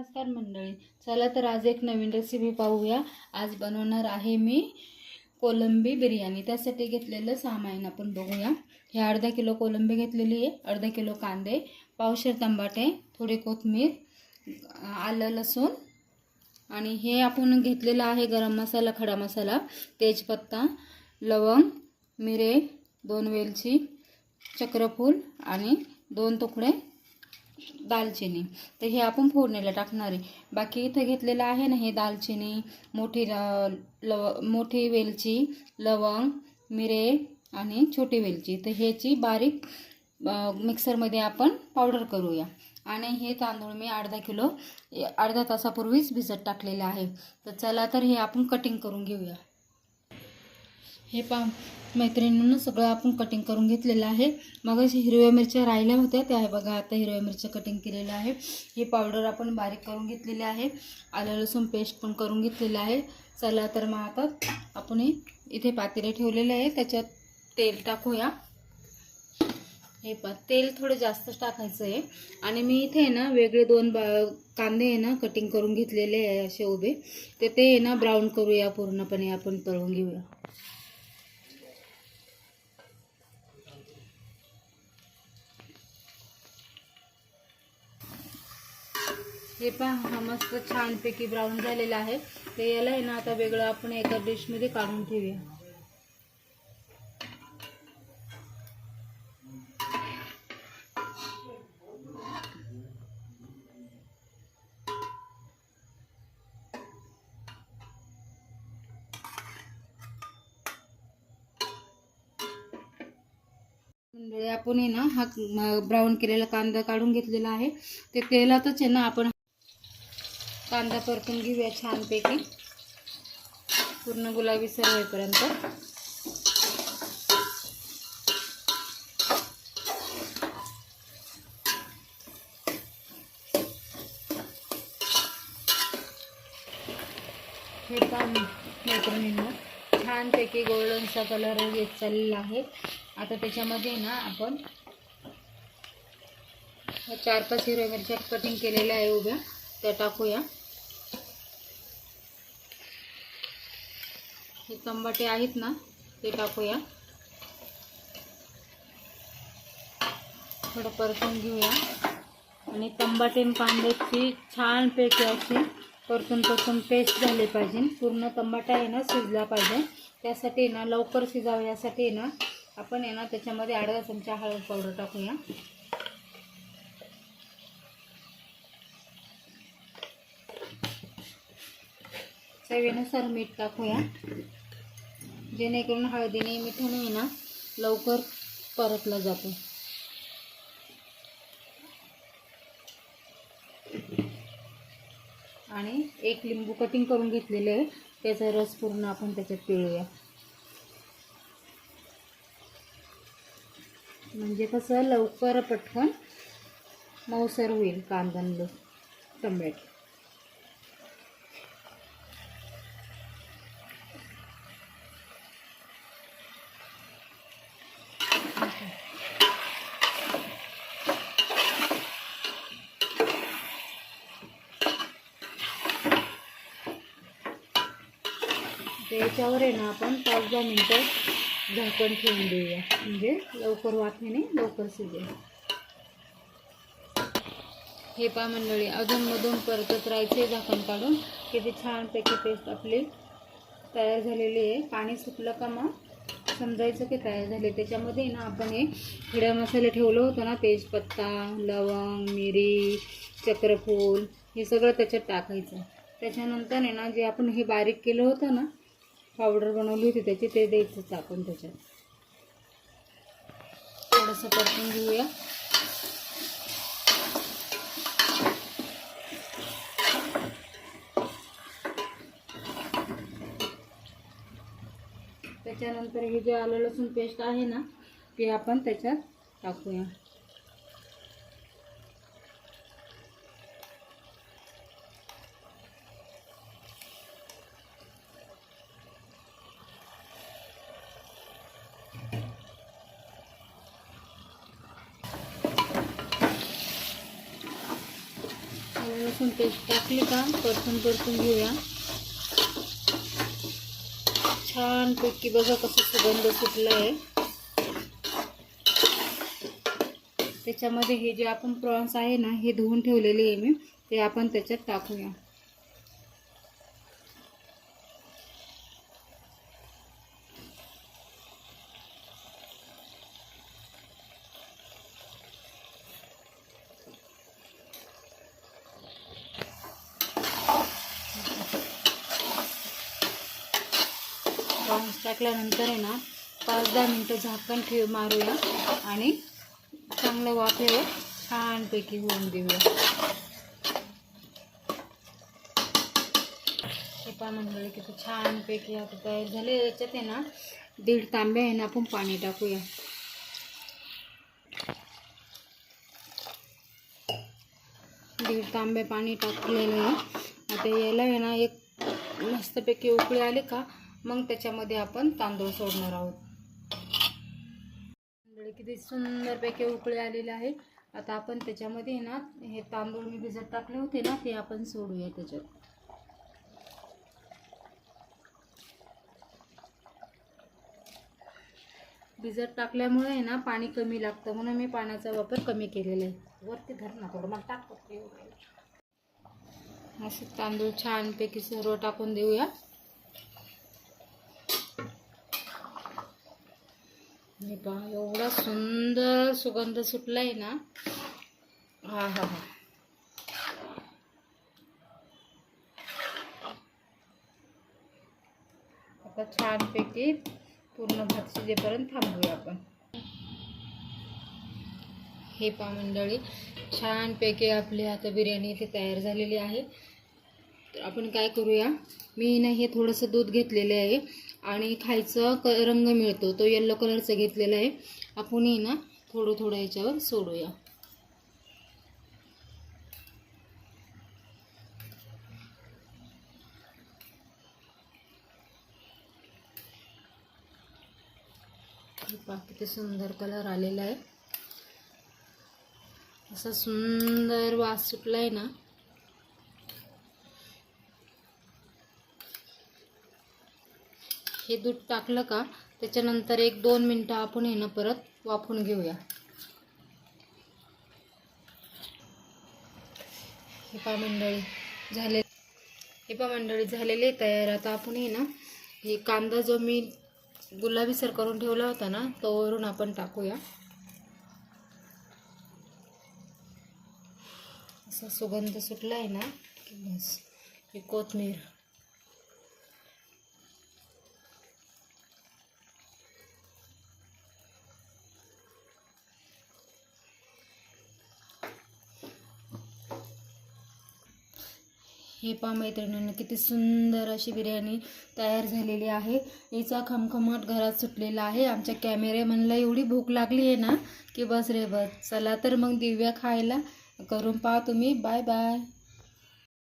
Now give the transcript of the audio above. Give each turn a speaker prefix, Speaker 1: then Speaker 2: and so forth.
Speaker 1: नमस्कार मंडळी. चला तर आज एक नवीन रेसिपी पाहूया. आज बनवणार आहे मी कोलंबी बिर्याणी. त्यासाठी घेतलेलं सामान आपण बघूया. हे अर्धा किलो कोलंबी घेतलेली आहे अर्धा किलो कांदे पावशेर तंबाटे थोडी कोथमीर आलं लसूण आणि हे आपण घेतलेलं आहे गरम मसाला खडा मसाला तेजपत्ता लवंग मिरे दोन वेलची चक्रफूल आणि दोन तुकडे दालचिनी. तर हे आपण फोडणीला टाकणार आहे. बाकी इथं घेतलेलं आहे ना हे दालचिनी मोठी लव मोठी वेलची लवंग मिरे आणि छोटी वेलची. तर ह्याची बारीक मिक्सरमध्ये आपण पावडर करूया. आणि हे तांदूळ मी अर्धा किलो अर्धा तासापूर्वीच भिजत टाकलेले आहे. तर चला तर हे आपण कटिंग करून घेऊया. हे पा मैत्रिणीनं सगळं आपण कटिंग करून घेतलेलं आहे. मग हिरव्या मिरच्या राहिल्या होत्या त्या बघा आता हिरव्या मिरच्या कटिंग केलेल्या आहे. ही पावडर आपण बारीक करून घेतलेली आहे. आलं लसूण पेस्ट पण करून घेतलेलं आहे. चला तर मग आता आपण हे इथे पातेले ठेवलेले आहे. त्याच्यात तेल टाकूया. हे पण तेल थोडं जास्तच टाकायचं आहे. आणि मी इथे आहे ना वेगळे दोन बा कांदे आहे ना कटिंग करून घेतलेले आहे असे उभे. ते ते आहे ना ब्राऊन करूया पूर्णपणे आपण तळून घेऊया. हे पहा हा मस्त छानपैकी ब्राऊन झालेला आहे. ते याला आहे ना आता वेगळं आपण एका डिशमध्ये काढून ठेवूया. आपण आहे ना हा ब्राऊन केलेला कांदा काढून घेतलेला आहे. ते तेलातच आहे ना आपण कांदा परतून घेऊया छानपैकी. पूर्ण गुलाबी सर होईपर्यंत हे पण मैत्रिणींना छानपैकी गोल्डनचा कलर येत चाललेला आहे. आता त्याच्यामध्ये ना आपण चार पाच हिरव्या मिरच्या कटिंग केलेल्या आहे उभ्या. त्या टाकूया. तंबाटे आहेत ना ते टाकूया. थोडं परतून घेऊया. आणि तंबाटे कांद्याची छानपैकी अशी परतून परतून पेस्ट झाली पाहिजे. पूर्ण तंबाटा आहे ना शिजला पाहिजे. त्यासाठी ना लवकर शिजावं यासाठी ना आपण आहे ना त्याच्यामध्ये अर्धा चमचा हळद पावडर टाकूया. चवीनुसार मीठ टाकूया. जेणेकरून हळदीने मिठाने आहे ना लवकर परतला जातो. आणि एक लिंबू कटिंग करून घेतलेले आहे. त्याचा रस पूर्ण आपण त्याच्यात पिळूया. म्हणजे कसं लवकर पटकन मऊसर होईल कांदा टमॅटो. त्याच्यावर आहे ना आपण पाच दहा मिनटं झाकण ठेवून देऊया. म्हणजे लवकर वाफेने लवकर शिजेल. हे पा मंडळी अधूनमधून परतत राहायचे झाकण काढून. किती छानपैकी पेस्ट आपली तयार झालेली आहे. पाणी सुटलं का मग? समजायचं की तयार झाले. त्याच्यामध्ये ना आपण हे हिडा मसाले ठेवलं होतं ना तेजपत्ता लवंग मिरी चक्रफूल हे सगळं त्याच्यात टाकायचं. त्याच्यानंतर आहे ना जे आपण हे बारीक केलं होतं ना पावडर बनवली होती त्याची ते द्यायचंच आपण त्याच्यात. थोडंसं परतून घेऊया. त्याच्यानंतर हे जे आलं लसूण पेस्ट आहे ना ते आपण त्याच्यात टाकूया. आलं लसूण पेस्ट टाकली का? परतून परतून घेऊया. छानपैकी बघा कसं सुगंध सुटला आहे त्याच्यामध्ये हे जे आपण प्रॉन्स आहे ना हे धुवून ठेवलेले आहे मी ते आपण त्याच्यात टाकूया. टाकल्यानंतर आहे ना पाच दहा मिनटं झाकण ठेव मारूया आणि चांगलं वाफेवर छानपैकी होऊन देऊया. हे पहा मंडळी किती छानपैकी आता तयार झाले. याच्यात आहे ना दीड तांबे आहे ना आपण पाणी टाकूया. दीड तांबे पाणी टाकलेलं आहे. आता याला आहे ना एक मस्तपैकी उकळी आली का मग त्याच्यामध्ये आपण तांदूळ सोडणार आहोत. तांदूळ किती सुंदरपैकी उकळे आलेले आहे. आता आपण त्याच्यामध्ये ना हे तांदूळ मी भिजत टाकले होते ना ते आपण सोडूया त्याच्यात. भिजत टाकल्यामुळे आहे ना पाणी कमी लागतं. म्हणून मी पाण्याचा वापर कमी केलेला आहे. वरती धर ना थोडं मला टाकतो असे तांदूळ छानपैकी सर्व टाकून देऊया. हे पहा एवढा सुंदर सुगंध सुटला आहे ना. हा हा हा. आता छानपैकी पूर्ण भात शिजेपर्यंत थांबूया आपण. हे पहा मंडळी छानपैकी आपली आता बिर्याणी इथे तयार झालेली आहे. तर आपण काय करूया मी ना हे थोडंसं दूध घेतलेले आहे. आणि खायचं क रंग मिळतो तो येल्लो कलरचा घेतलेला आहे. आपणही ना थोडं थोडं याच्यावर सोडूया. किती सुंदर कलर आलेला आहे. असा सुंदर वास आहे ना हे दूध टाकलं का त्याच्यानंतर एक दोन मिनटं आपण हे ना परत वाफून घेऊया. हे पा मंडळी झाले. हे पा मंडळी झालेले तयार. आता आपण हे ना हे कांदा जो मी गुलाबी सर करून ठेवला होता ना तो वरून आपण टाकूया. असा सुगंध सुटला आहे ना की बस ही कोथमीर. हे पहा मैत्रिणींना किती सुंदर अशी बिर्याणी तयार झालेली आहे. हिचा खमखमाट घरात सुटलेला आहे. आमच्या कॅमेरेमनला एवढी भूक लागली आहे ना की बस रे बस. चला तर मग दिव्या खायला करून पहा तुम्ही. Bye bye